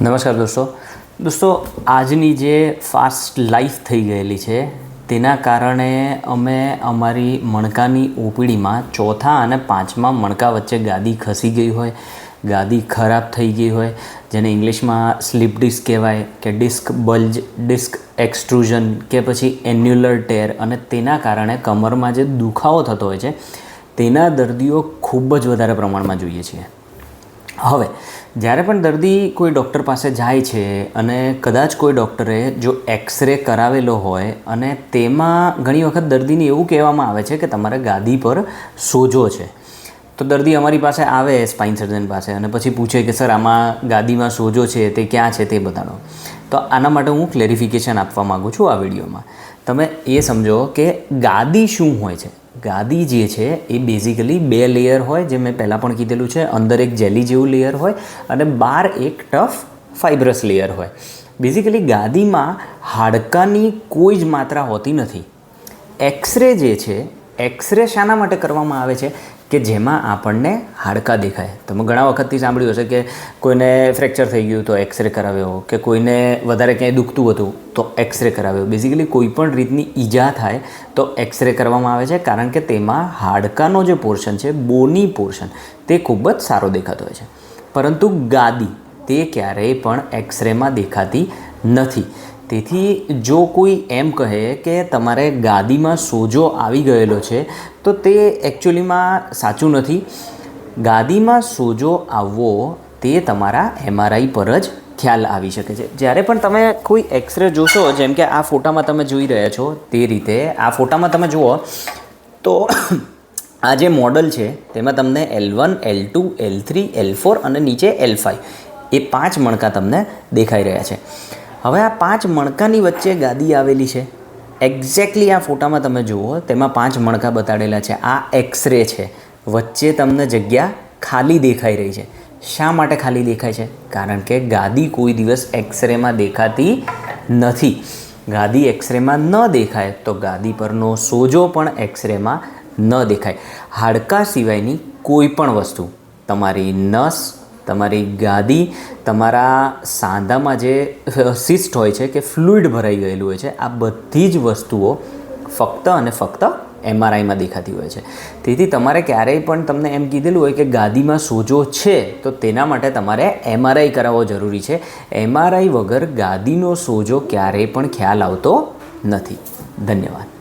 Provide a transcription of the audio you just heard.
નમસ્કાર દોસ્તો. દોસ્તો, આજની જે ફાસ્ટ લાઈફ થઈ ગયેલી છે, તેના કારણે અમે અમારી મણકાની ઓપીડીમાં ચોથા અને પાંચમા મણકા વચ્ચે ગાદી ખસી ગઈ હોય, ગાદી ખરાબ થઈ ગઈ હોય, જેને ઇંગ્લિશમાં સ્લીપ ડિસ્ક કહેવાય કે ડિસ્ક બલ્જ, ડિસ્ક એક્સટ્રુઝન કે પછી એન્યુલર ટેર અને તેના કારણે કમરમાં જે દુખાવો થતો હોય છે, તેના દર્દીઓ ખૂબ જ વધારે પ્રમાણમાં જોઈએ છીએ. હવે, જ્યારે પણ દર્દી કોઈ ડૉક્ટર પાસે જાય છે અને કદાચ કોઈ ડૉક્ટરે જો એક્સરે કરાવેલો હોય અને તેમાં ઘણી વખત દર્દીને એવું કહેવામાં આવે છે કે તમારે ગાદી પર સોજો છે. તો દર્દી અમારી પાસે આવે સ્પાઇન સર્જન પાસે, અને પછી પૂછે કે, સર, આમાં ગાદીમાં સોજો છે, તે ક્યાં છે, તે બતાડો તો આના માટે હું ક્લેરિફિકેશન આપવા માગું છું આ વિડીયોમાં. તમે એ સમજો કે ગાદી શું હોય છે? ગાદી જે છે, એ બેઝિકલી બે લેયર હોય, જે મેં પહેલાં પણ કીધેલું છે, અંદર એક જેલી જેવું લેયર હોય અને બહાર એક ટફ ફાઇબ્રસ લેયર હોય. બેઝિકલી ગાદીમાં હાડકાની કોઈ જ માત્રા હોતી નથી. એક્સરે જે છે એક્સરે શાના માટે કરવામાં આવે છે? કે જેમાં આપણને હાડકાં દેખાય. તમે ઘણા વખતથી સાંભળ્યું હશે કે કોઈને ફ્રેક્ચર થઈ ગયું તો એક્સરે કરાવ્યો કે કોઈને વધારે ક્યાંય દુખતું હતું તો એક્સરે કરાવ્યો બેઝિકલી કોઈ પણ રીતની ઈજા થાય તો એક્સરે કરવામાં આવે છે, કારણ કે તેમાં હાડકાનો જે પોર્શન છે, બોની પોર્શન તે ખૂબ જ સારો દેખાતો હોય છે. પરંતુ ગાદી, તે ક્યારેય પણ એક્સરેમાં દેખાતી નથી. તેથી જો કોઈ એમ કહે કે તમારે ગાદીમાં સોજો આવી ગયેલો છે, તો તે એકચ્યુઅલીમાં સાચું નથી. ગાદીમાં સોજો આવવો તે તમારા એમઆરઆઈ પર જ ખ્યાલ આવી શકે છે. જ્યારે પણ તમે કોઈ એક્સરે જોશો, જેમ કે આ ફોટામાં તમે જોઈ રહ્યા છો, તે રીતે આ ફોટામાં તમે જુઓ, તો આ જે મોડલ છે, તેમાં તમને L one L two L three L four અને નીચે એલ ફાઇવ એ પાંચ મણકા તમને દેખાઈ રહ્યા છે. હવે આ પાંચ મણકાની વચ્ચે ગાદી આવેલી છે. એક્ઝેક્ટલી આ ફોટામાં તમે જુઓ, તેમાં પાંચ મણકા બતાડેલા છે. આ એક્સરે છે. વચ્ચે તમને જગ્યા ખાલી દેખાઈ રહી છે. શા માટે ખાલી દેખાય છે? કારણ કે ગાદી કોઈ દિવસ એક્સરેમાં દેખાતી નથી. ગાદી એક્સરેમાં ન દેખાય, તો ગાદી પરનો સોજો પણ એક્સરેમાં ન દેખાય. હાડકા સિવાયની કોઈ પણ વસ્તુ, તમારી નસ તમારી ગાદી તમારા સાંધામાં જે સિસ્ટ હોય છે કે ફ્લુઇડ ભરાઈ ગયેલું હોય છે, આ બધી જ વસ્તુઓ ફક્ત અને ફક્ત એમઆરઆઈમાં દેખાતી હોય છે. તેથી તમારે ક્યારેય પણ તમને એમ કીધેલું હોય કે ગાદીમાં સોજો છે, તો તેના માટે તમારે એમઆરઆઈ કરાવવો જરૂરી છે. એમઆરઆઈ વગર ગાદીનો સોજો ક્યારેય પણ ખ્યાલ આવતો નથી. ધન્યવાદ.